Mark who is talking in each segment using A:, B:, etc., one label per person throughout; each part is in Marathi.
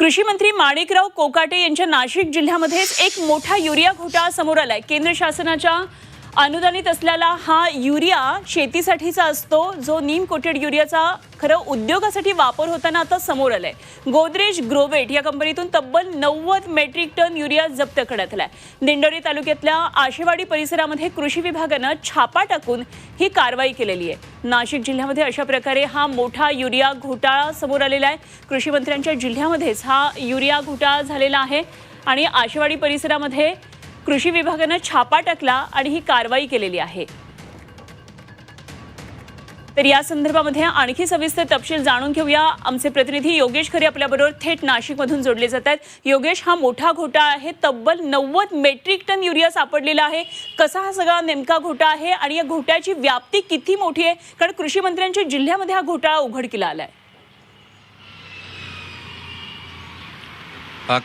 A: कृषी मंत्री माणिकराव कोकाटे यांच्या नाशिक जिल्ह्यामध्येच एक मोठा युरिया घोटाळा समोर आलाय. केंद्र शासनाच्या अनुदानित असलेला हा युरिया शेतीसाठीचा असतो जो नीम कोटेड युरियाचा खरं उद्योगासाठी वापर होताना आता समोर आलाय. गोदरेज ग्रोवेट या कंपनीतून तब्बल नव्वद मेट्रिक टन युरिया जप्त करण्यात आलाय. दिंडोरी तालुक्यातल्या आशेवाडी परिसरामध्ये कृषी विभागानं छापा टाकून ही कारवाई केलेली आहे. नाशिक जिल्ह्यामध्ये अशा प्रकारे हा मोठा युरिया घोटाळा समोर आलेला आहे. कृषी मंत्र्यांच्या जिल्ह्यामध्येच हा युरिया घोटाळा झालेला आहे. आणि आशेवाडी परिसरामध्ये कृषी विभागानं छापा टाकला आणि ही कारवाई केलेली आहे. तर या संदर्भामध्ये आणखी सविस्तर तपशील जाणून घेऊया. आमचे प्रतिनिधी योगेश खरे आपल्याबरोबर थेट नाशिकमधून जोडले जात आहेत योगेश हा मोठा घोटाळा आहे. तब्बल नव्वद मेट्रिक टन युरिया सापडलेला आहे. कसा हा सगळा नेमका घोटाळा आहे? आणि या घोटाळ्याची व्याप्ती किती मोठी आहे? कारण कृषी मंत्र्यांच्या जिल्ह्यामध्ये हा घोटाळा उघडकीला आलाय.
B: आहे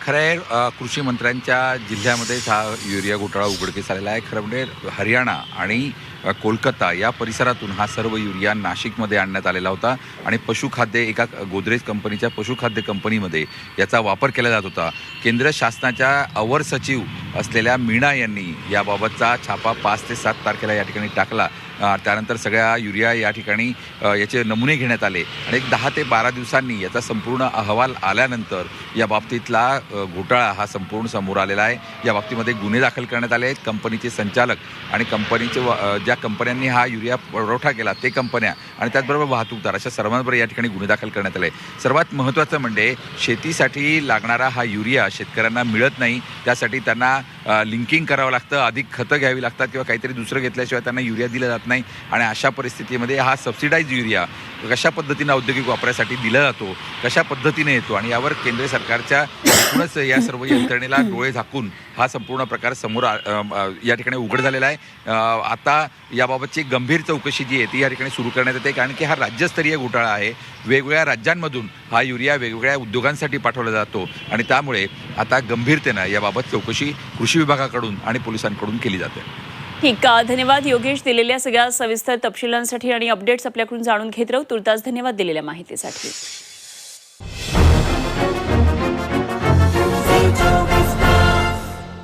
B: खरं आहे कृषी मंत्र्यांच्या जिल्ह्यामध्ये हा युरिया घोटाळा उघडकीस आलेला आहे. खरं म्हणजे हरियाणा आणि कोलकाता या परिसरातून हा सर्व युरिया नाशिकमध्ये आणण्यात आलेला होता आणि पशुखाद्य एका गोदरेज कंपनीच्या पशुखाद्य कंपनीमध्ये याचा वापर केला जात होता. केंद्र शासनाच्या अवर सचिव असलेल्या मीणा यांनी याबाबतचा छापा पाच ते सात तारखेला या ठिकाणी टाकला. त्यानंतर सगळ्या युरिया या ठिकाणी याचे नमुने घेण्यात आले आणि एक दहा ते बारा दिवसांनी याचा संपूर्ण अहवाल आल्यानंतर या बाबतीतला घोटाळा हा संपूर्ण समोर आलेला आहे. या बाबतीमध्ये गुन्हे दाखल करण्यात आले आहेत. कंपनीचे संचालक आणि कंपनीचे ज्या ज्या कंपन्यांनी हा युरिया पुरवठा केला ते कंपन्या आणि त्याचबरोबर वाहतूकदार अशा सर्वांवर या ठिकाणी गुन्हे दाखल करण्यात आले. सर्वात महत्त्वाचं म्हणजे शेतीसाठी लागणारा हा युरिया शेतकऱ्यांना मिळत नाही. त्यासाठी त्यांना लिंकिंग करावं लागतं अधिक खतं घ्यावी लागतात किंवा काहीतरी दुसरं घेतल्याशिवाय त्यांना युरिया दिला जात नाही. आणि अशा परिस्थितीमध्ये हा सबसिडाईज युरिया कशा पद्धतीनं औद्योगिक वापरासाठी दिला जातो कशा पद्धतीने येतो आणि यावर केंद्र सरकारच्या एकूणच या सर्व यंत्रणेला डोळे झाकून हा संपूर्ण प्रकार समोर आ- या ठिकाणी उघड झालेला आहे. आता याबाबतची गंभीर चौकशी जी आहे ती या ठिकाणी सुरू करण्यात येते. कारण की हा राज्यस्तरीय घोटाळा आहे. वेगवेगळ्या राज्यांमधून हा युरिया वेगवेगळ्या उद्योगांसाठी पाठवला जातो आणि त्यामुळे आता गंभीरतेनं याबाबत चौकशी कृषी विभागाकडून आणि पोलिसांकडून केली जाते.
A: ठीक आहे धन्यवाद योगेश दिलेल्या सगळ्या सविस्तर तपशिलांसाठी आणि अपडेट्स आपल्याकडून जाणून घेत राहू. तुर्तास धन्यवाद दिलेल्या माहितीसाठी.